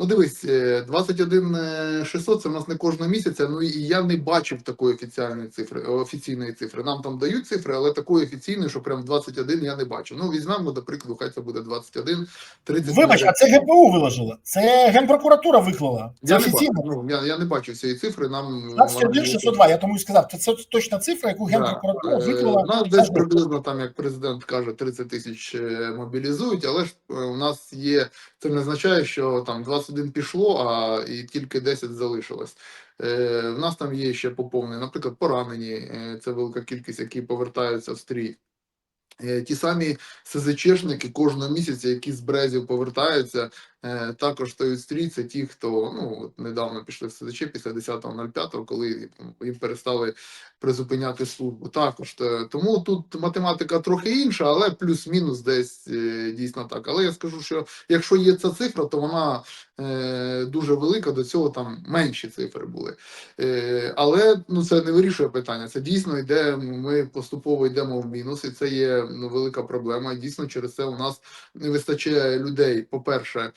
Ну дивись, е, 21 600 це в нас не кожного місяця. Ну і я не бачив такої офіціальної цифри, офіційної цифри. Нам там дають цифри, але такої офіційної, що прям 21 я не бачу. Ну візьмемо, до прикладу, хай це буде 21, 30. Вибач, а це ГПУ виложила. Це Генпрокуратура виклала. Це я не бачу, ну, я, я не бачу цієї цифри. Нам 21 602, я тому і сказав. Це, точна цифра, яку Генпрокуратура Е, виклала. У нас десь приблизно там, як президент каже, 30 тисяч е, мобілізують, але ж е, у нас є. Це не означає, що там 21 пішло, а і тільки 10 залишилось. Е, в нас там є ще поповнені, наприклад, поранені. е, Це велика кількість, які повертаються в стрій. Е, Ті самі СЗЧшники кожного місяця, які з Брезів повертаються, також стають стрій. Ті, хто ну от недавно пішли в СЗЧ після 10.05, коли їм перестали призупиняти службу. Також тому тут математика трохи інша, але плюс-мінус десь е, дійсно так. Але я скажу, що якщо є ця цифра, то вона е, дуже велика. До цього там менші цифри були. Е, але ну це не вирішує питання. Це дійсно йде. Ми поступово йдемо в мінус, і це є ну, велика проблема. Дійсно через це у нас не вистачає людей. По-перше, м,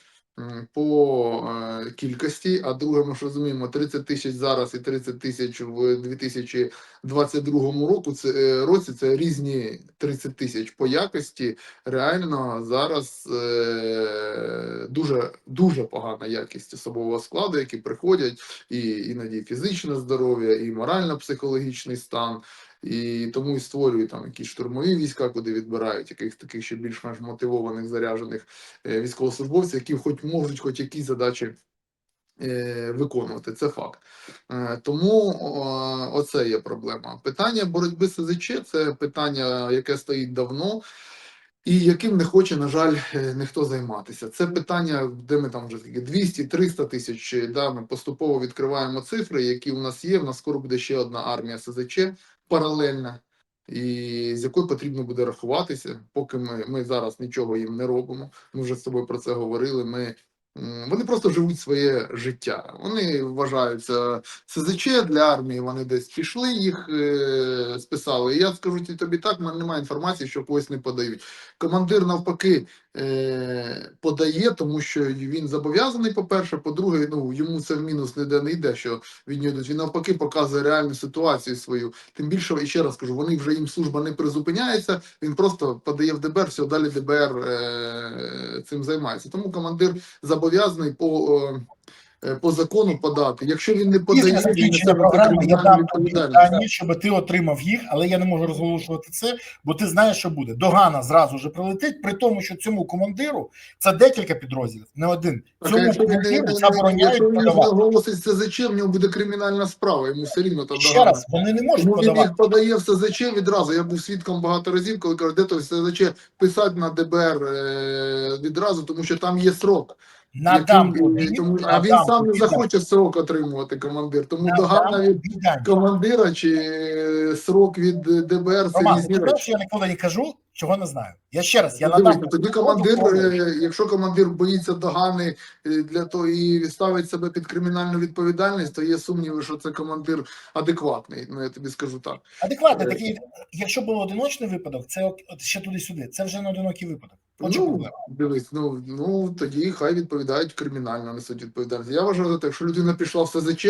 по е, кількості, а друге, ми ж розуміємо, 30 тисяч зараз і 30 тисяч в 2022 року. Це е, році це різні 30 тисяч по якості. Реально зараз е, дуже дуже погана якість особового складу, які приходять, і іноді фізичне здоров'я, і морально-психологічний стан. І тому і створюють там якісь штурмові війська, куди відбирають якихось таких ще більш-менш мотивованих, заряджених е, військовослужбовців, які хоч можуть хоч якісь задачі е, виконувати. Це факт. Е, тому оце є проблема. Питання боротьби з СЗЧ це питання, яке стоїть давно. І яким не хоче, на жаль, ніхто займатися. Це питання, де ми там вже скільки 200-300 тисяч. Да, ми поступово відкриваємо цифри, які у нас є. У нас скоро буде ще одна армія СЗЧ паралельна, і з якою потрібно буде рахуватися. Поки ми, ми зараз нічого їм не робимо. Ми вже з тобою про це говорили. Ми вони просто живуть своє життя. Вони вважаються СЗЧ для армії. Вони десь пішли, їх е, списали. І я скажу тобі так, в мене немає інформації, що когось не подають. Командир навпаки е, подає, тому що він зобов'язаний. По перше, по-друге, ну йому це в мінус ніде не йде, що від йдуть. Він навпаки показує реальну ситуацію свою. Тим більше, і ще раз кажу, вони вже їм служба не призупиняється. Він просто подає в ДБР, все далі ДБР е, цим займається. Тому командир зобов'язаний по. е, По закону подати. Якщо він не подає, Після він несе програми я дам дані, щоб ти отримав їх, але я не можу розголошувати це, бо ти знаєш, що буде. Догана зразу ж прилетить, при тому, що цьому командиру це декілька підрозділів, не один. Так, Цьому якщо командиру якщо забороняють він подавати. оголосить СЗЧ, в нього буде кримінальна справа, йому все рівно то Ще догана. раз, вони не можуть Тому він подавати. їх подає в СЗЧ відразу. Я був свідком багато разів, коли кажуть, де то в СЗЧ писати на ДБР е, відразу, тому що там є срок. Надам тобі, тому, а він надам сам не захоче срок отримувати командир. Тому надам догана від командира чи е, срок від ДБР це Роман, різні речі. що я ніколи не кажу, чого не знаю. Я ще раз, я Ну, надам. тоді командир, е, якщо командир боїться догани е, для того і ставить себе під кримінальну відповідальність, то є сумніви, що це командир адекватний. Ну я тобі скажу так. Адекватно, Е. такий, якщо був одиночний випадок, це от, ще туди-сюди. Це вже не одинокий випадок. Ну, дивись, ну, ну тоді хай відповідають кримінально, несуть відповідальність. Я вважаю за те, якщо людина пішла в СЗЧ,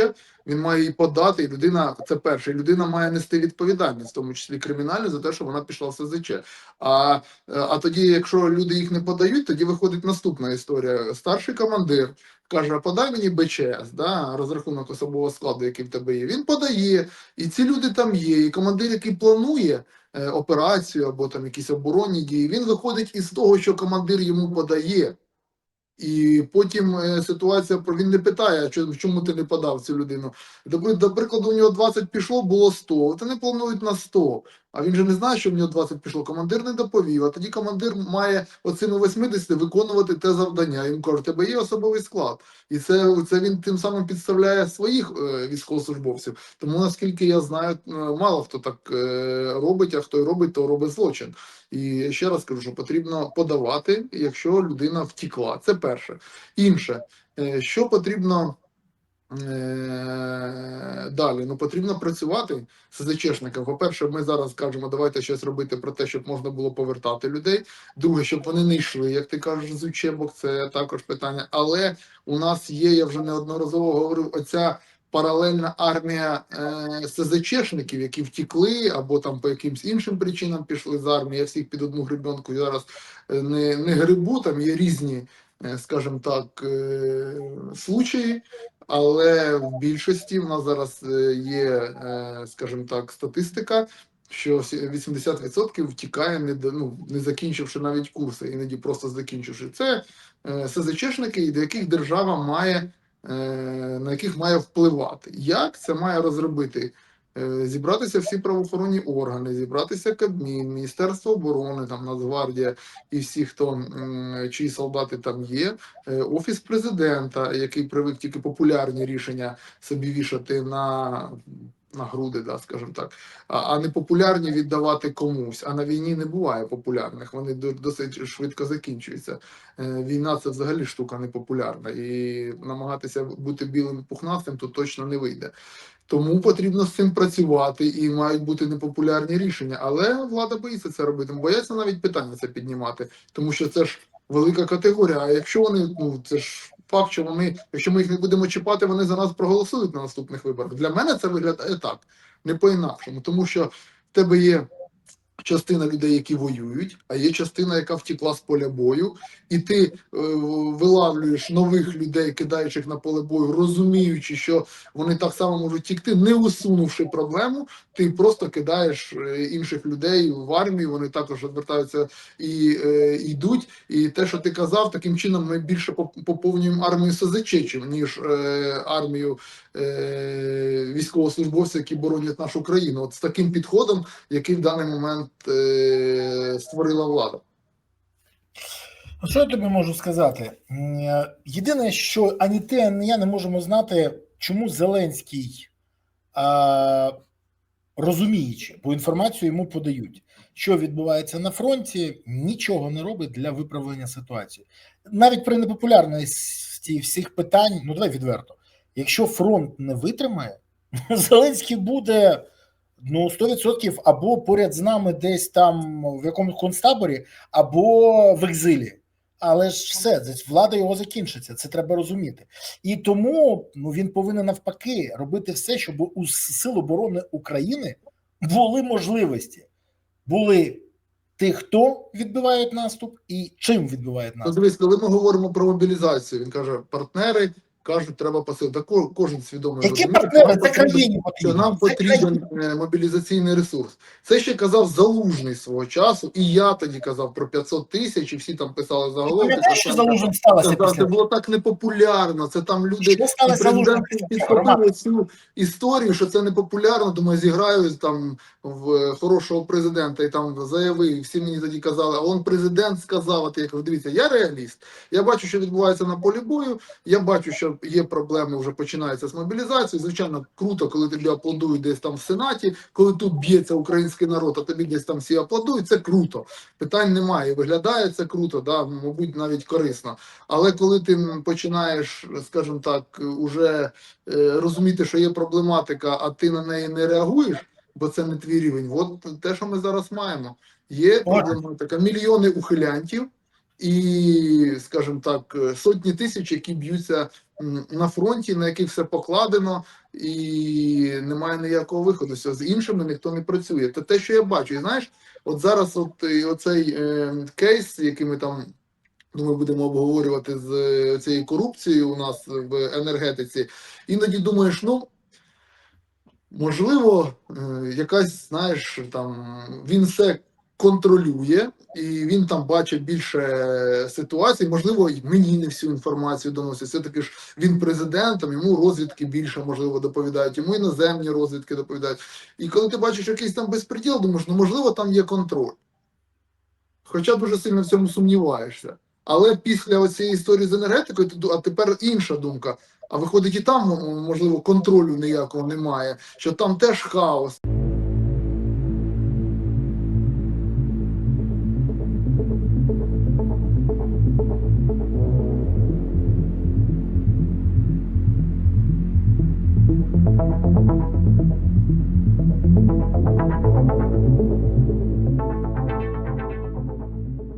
він має її подати, і людина це перше, і людина має нести відповідальність, в тому числі кримінальну, за те, що вона пішла в СЗЧ. А, а тоді, якщо люди їх не подають, тоді виходить наступна історія. Старший командир. Каже, подай мені БЧС, да, розрахунок особового складу, який в тебе є. Він подає, і ці люди там є. І командир, який планує е, операцію або там якісь оборонні дії, він виходить із того, що командир йому подає. І потім е, ситуація про він не питає, чому ти не подав цю людину. До, прикладу, у нього 20 пішло, було 100. От вони планують на 100. А він же не знає, що в нього 20 пішло. Командир не доповів. А тоді командир має оцими 80 виконувати те завдання. Він каже, у тебе є особовий склад. І це, це він тим самим підставляє своїх е, військовослужбовців. Тому наскільки я знаю, е, мало хто так е, робить, а хто й робить, то робить злочин. І ще раз кажу, що потрібно подавати, якщо людина втікла. Це перше. Інше, е, що потрібно Далі, ну потрібно працювати з СЗЧшниками. По-перше, ми зараз кажемо, давайте щось робити про те, щоб можна було повертати людей. Друге, щоб вони не йшли, як ти кажеш, з учебок, це також питання. Але у нас є, я вже неодноразово говорив, оця паралельна армія е, СЗЧшників, які втікли або там по якимсь іншим причинам пішли з армії. Я всіх під одну гребенку зараз е, не, не грибу, там є різні, е, скажімо так, е, случаї. Але в більшості в нас зараз е, є, е, скажімо так, статистика, що всі- 80% втікає, не, ну, не закінчивши навіть курси, іноді просто закінчивши. Це е, СЗЧшники, до яких держава має, на яких має впливати. Як це має розробити? Е, Зібратися всі правоохоронні органи, зібратися Кабмін, Міністерство оборони, там Нацгвардія і всі, хто чиї солдати там є, е, офіс президента, який привик тільки популярні рішення собі вішати на, на груди, да, скажімо так, а, а не популярні віддавати комусь. А на війні не буває популярних. Вони досить швидко закінчуються. Е, Війна це взагалі штука непопулярна, і намагатися бути білим пухнастим тут точно не вийде. Тому потрібно з цим працювати і мають бути непопулярні рішення. Але влада боїться це робити. Бояться навіть питання це піднімати, тому що це ж велика категорія. А якщо вони, ну це ж факт, що вони, якщо ми їх не будемо чіпати, вони за нас проголосують на наступних виборах. Для мене це виглядає так, не по-інакшому, тому що в тебе є. Частина людей, які воюють, а є частина, яка втекла з поля бою, і ти е, вилавлюєш нових людей, кидаєш їх на поле бою, розуміючи, що вони так само можуть тікти, не усунувши проблему, ти просто кидаєш е, інших людей в армію. Вони також відвертаються і е, йдуть. І те, що ти казав, таким чином ми більше поповнюємо армію СЗЧ, ніж е, армію е, військовослужбовців, які боронять нашу країну. От з таким підходом, який в даний момент е, створила влада. Що я тобі можу сказати? Е, Єдине, що ані ти, ані я не можемо знати, чому Зеленський, а, розуміючи, бо інформацію йому подають, що відбувається на фронті, нічого не робить для виправлення ситуації. Навіть при непопулярності всіх питань, ну давай відверто, якщо фронт не витримає, Зеленський буде ну 100% або поряд з нами десь там в якомусь концтаборі, або в екзилі. Але ж все, влада його закінчиться. Це треба розуміти. І тому ну він повинен навпаки робити все, щоб у Сил оборони України були можливості, були тих, хто відбивають наступ, і чим відбивають Ну, наступ. дивись, коли ми говоримо про мобілізацію, він каже, партнери кажуть, треба посилити. Кожен свідомий Які розуміє, партнери? Це країні що нам Це потрібен е, мобілізаційний ресурс. Це ще казав залужний свого часу, і я тоді казав про 500 тисяч, і всі там писали заголовки. пам'ятаєш, що Це- залужен сталося це, це було так непопулярно. Це там люди президент після підхопив цю історію, що це не популярно. Думаю, зіграю там в е, хорошого президента і там заявив. і Всі мені тоді казали, а он президент сказав. А ти я кажу, дивіться, я реаліст. Я бачу, що відбувається на полі бою. Я бачу, що є проблеми, вже починаються з мобілізацією. Звичайно, круто, коли тобі аплодують десь там в сенаті, коли тут б'ється український народ, а тобі десь там всі аплодують. Це круто. Питань немає. Виглядає це круто, да, мабуть, навіть корисно. Але коли ти починаєш, скажімо так, уже е, розуміти, що є проблематика, а ти на неї не реагуєш, бо це не твій рівень. От те, що ми зараз маємо. Є проблематика, мільйони ухилянтів і, скажімо так, е, сотні тисяч, які б'ються на фронті, на яких все покладено, і немає ніякого виходу. З іншими ніхто не працює. Це те, що я бачу. І знаєш, от зараз, от і оцей е, кейс, який ми там. Думаю, будемо обговорювати з е, цією корупцією у нас в енергетиці. Іноді думаєш, ну можливо, е, якась, знаєш, там він все контролює, і він там бачить більше ситуацій. Можливо, мені не всю інформацію доносить. Все таки ж він президентом, йому розвідки більше можливо доповідають, йому іноземні розвідки доповідають. І коли ти бачиш якийсь там безпреділ, думаєш, ну можливо, там є контроль. Хоча дуже сильно в цьому сумніваєшся. Але після цієї історії з енергетикою, ти а тепер інша думка. А виходить, і там можливо контролю ніякого немає, що там теж хаос.